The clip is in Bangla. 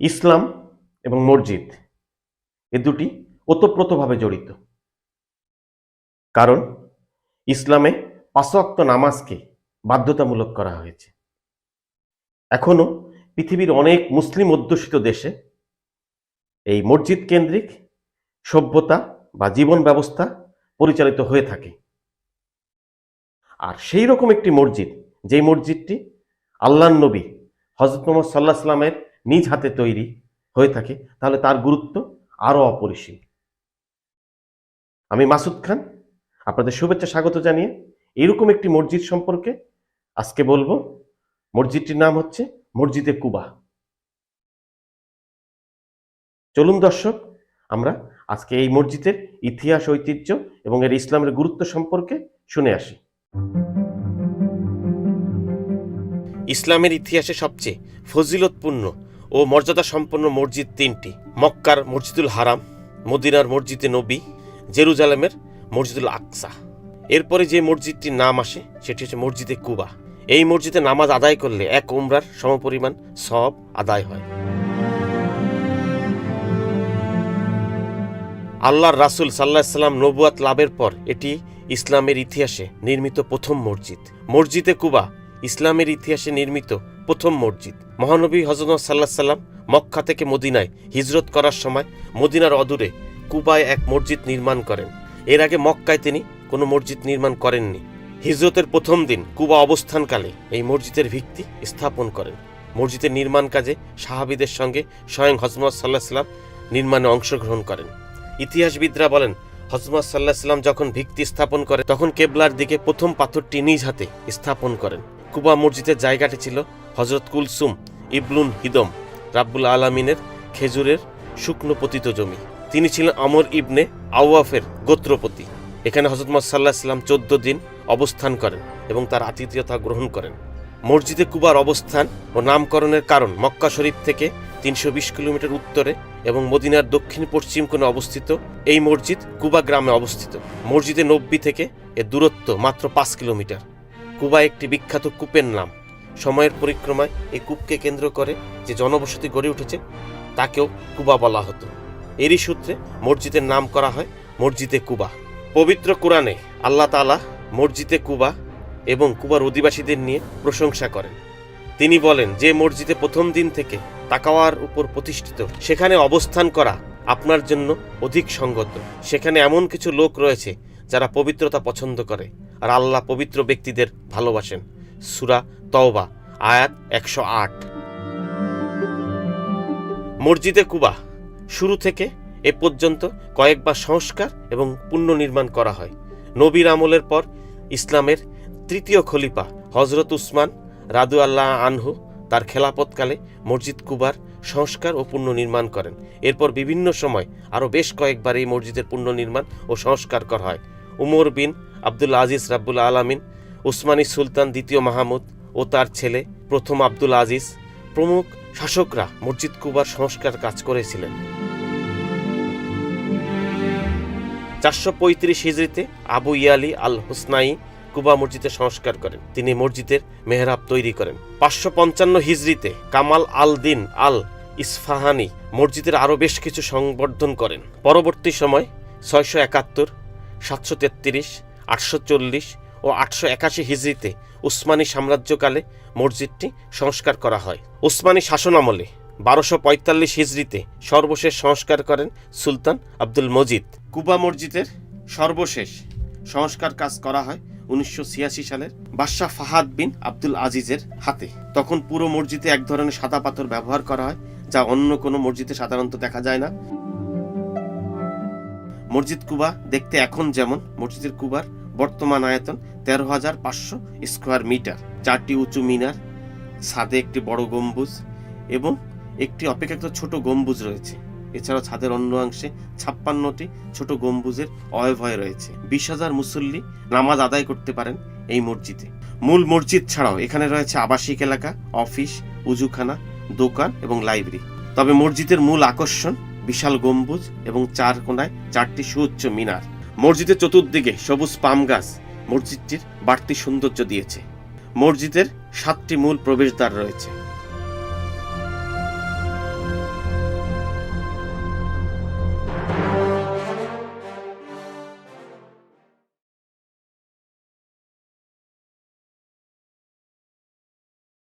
ইসলাম এবং মসজিদ, এ দুটি ওতপ্রোতভাবে জড়িত। কারণ ইসলামে পাঁচওয়াক্ত নামাজকে বাধ্যতামূলক করা হয়েছে। এখনও পৃথিবীর অনেক মুসলিম অধ্যুষিত দেশে এই মসজিদ কেন্দ্রিক সভ্যতা বা জীবন ব্যবস্থা পরিচালিত হয়ে থাকে। আর সেই রকম একটি মসজিদ, যেই মসজিদটি আল্লাহ নবী হজরত মোহাম্মদ সাল্লাহ সাল্লামের নিজ হাতে তৈরি হয়ে থাকে, তাহলে তার গুরুত্ব আরও অপরিসীম। আমি মাসুদ খান, আপনাদের শুভেচ্ছা স্বাগত জানিয়ে এরকম একটি মসজিদ সম্পর্কে আজকে বলব। মসজিদটির নাম হচ্ছে মসজিদে কুবা। চলুন দর্শক, আমরা আজকে এই মসজিদের ইতিহাস, ঐতিহ্য এবং এর ইসলামের গুরুত্ব সম্পর্কে শুনে আসি। ইসলামের ইতিহাসে সবচেয়ে ফজিলতপূর্ণ ও মর্যাদা সম্পন্ন মসজিদ তিনটি। মক্কার মসজিদুল হারাম, মদিনার মসজিদে নবী, জেরুজালেমের মসজিদুল আকসা। এরপরে যে মসজিদটির নাম আসে, সেটি হচ্ছে মসজিদে কুবা। এই মসজিদে নামাজ আদায় করলে এক উমরার সমপরিমাণ সব আদায় হয়। আল্লাহর রাসুল সাল্লাহ সাল্লাম নবুয়াত লাভের পর এটি ইসলামের ইতিহাসে নির্মিত প্রথম মসজিদ। মসজিদে কুবা ইসলামের ইতিহাসে নির্মিত প্রথম মসজিদ। মহানবী হজরত সাল্লাহ সাল্লাম মক্কা থেকে মদিনায় হিজরত করার সময় মদিনার অদূরে কুবায় এক মসজিদ নির্মাণ করেন। এর আগে মক্কায় তিনি কোনো মসজিদ নির্মাণ করেননি। হিজরতের প্রথম দিন কুবা অবস্থানকালে এই মসজিদের ভিত্তি স্থাপন করেন। মসজিদের নির্মাণ কাজে সাহাবিদের সঙ্গে স্বয়ং হজমত সাল্লাহ সাল্লাম নির্মাণে অংশগ্রহণ করেন। ইতিহাসবিদরা বলেন হজরত সাল্লাহ সাল্লাম যখন ভিত্তি স্থাপন করে তখন কেবলার দিকে প্রথম পাথরটি নিজ হাতে স্থাপন করেন। কুবা মসজিদের জায়গাটি ছিল হজরত কুলসুম ইবলুন হিদম রাব্বুল আলমিনের খেজুরের শুকনো পতিত জমি। তিনি ছিলেন আমর ইবনে আউয়াফের গোত্রপতি। এখানে হজরত সাল্লাহ সাল্লাম চোদ্দ দিন অবস্থান করেন এবং তার আতিথেয়তা গ্রহণ করেন। মসজিদে কুবার অবস্থান ও নামকরণের কারণ মক্কা শরীফ থেকে তিনশো বিশ কিলোমিটার উত্তরে এবং মদিনার দক্ষিণ পশ্চিম কোণে অবস্থিত এই মসজিদ কুবা গ্রামে অবস্থিত। মসজিদে নব্বী থেকে এর দূরত্ব মাত্র পাঁচ কিলোমিটার। কুবা একটি বিখ্যাত কূপের নাম। সময়ের পরিক্রমায় এই কূপকে কেন্দ্র করে যে জনবসতি গড়ে উঠেছে, তাকেও কুবা বলা হতো। এরই সূত্রে মসজিদের নাম করা হয় মসজিদে কুবা। পবিত্র কোরআনে আল্লাহ তালা মসজিদে কুবা এবং কুবার অধিবাসীদের নিয়ে প্রশংসা করেন। তিনি বলেন, যে মসজিদে প্রথম দিন থেকে তাকাওয়ার উপর প্রতিষ্ঠিত, সেখানে অবস্থান করা আপনার জন্য অধিক সঙ্গত। সেখানে এমন কিছু লোক রয়েছে যারা পবিত্রতা পছন্দ করে আর আল্লাহ পবিত্র ব্যক্তিদের ভালোবাসেন। সুরা তওবা, আয়াত একশো আট। মসজিদে কুবা শুরু থেকে এ পর্যন্ত কয়েকবার সংস্কার এবং পুনর্নির্মাণ করা হয়। নবীর আমলের পর ইসলামের তৃতীয় খলিফা হজরত উসমান রাদু আল্লাহ আনহু তার খেলাপথকালে মসজিদ কুবার সংস্কার ও পুনর্নির্মাণ করেন। এরপর বিভিন্ন সময় আরও বেশ কয়েকবার এই মসজিদের পুনর্নির্মাণ ও সংস্কার করা হয়। উমর বিন আব্দুল আজিজ রাব্বুল আলামিন উসমানী সুলতান দ্বিতীয় মাহমুদ ও তার ছেলে প্রথম আব্দুল আজিজ প্রমুখ শাসকরা মসজিদ কুবার সংস্কার কাজ করেছিলেন। চারশো পঁয়ত্রিশ হিজড়িতে আবু ইয়ালি আল হুসনাই কুবা মসজিদের সংস্কার করেন। তিনি মসজিদের মেহরাব তৈরি করেন। পাঁচশো পঞ্চান্ন হিজড়িতে কামাল আল দিন আল ইসফাহানি মসজিদের আরও বেশ কিছু সংবর্ধন করেন। পরবর্তী সময় ছয়শো একাত্তর, সাতশো তেত্রিশ, আটশো চল্লিশ ও আটশো একাশি হিজড়িতে উসমানী সাম্রাজ্যকালে মসজিদটি সংস্কার করা হয়। উসমানী শাসনামলে বারোশো পঁয়তাল্লিশ হিজড়িতে সর্বশেষ সংস্কার করেন সুলতান আব্দুল মজিদ। কুবা মসজিদের সর্বশেষ সংস্কার কাজ করা হয় উনিশশো ছিয়াশি সালের বাদশাহ ফাহাদ বিন আব্দুল আজিজের হাতে। তখন পুরো মসজিদে এক ধরনের সাদা পাথর ব্যবহার করা হয়, যা অন্য কোনো মসজিদে সাধারণত দেখা যায় না। মসজিদ কুবা দেখতে এখন যেমন মসজিদের কুবার বর্তমান আয়তন তেরো হাজার পাঁচশো স্কোয়ার মিটার। চারটি উঁচু মিনার, ছাদে একটি বড় গম্বুজ এবং একটি অপেক্ষাকৃত ছোট গম্বুজ রয়েছে। এছাড়াও ছাদের অন্য অংশে ছাপ্পান্নটি ছোট গম্বুজের অয়ভয় রয়েছে। বিশ হাজার মুসল্লি নামাজ আদায় করতে পারেন এই মসজিদে। মূল মসজিদ ছাড়াও এখানে রয়েছে আবাসিক এলাকা, অফিস, উজুখানা, দোকান এবং লাইব্রেরি। তবে মসজিদের মূল আকর্ষণ বিশাল গম্বুজ এবং চার কোনায় চারটি সুউচ্চ মিনার। মসজিদের চতুর্দিকে সবুজ পাম গাছ মসজিদটির বাড়তি সৌন্দর্য দিয়েছে। মসজিদের সাতটি মূল প্রবেশদ্বার রয়েছে।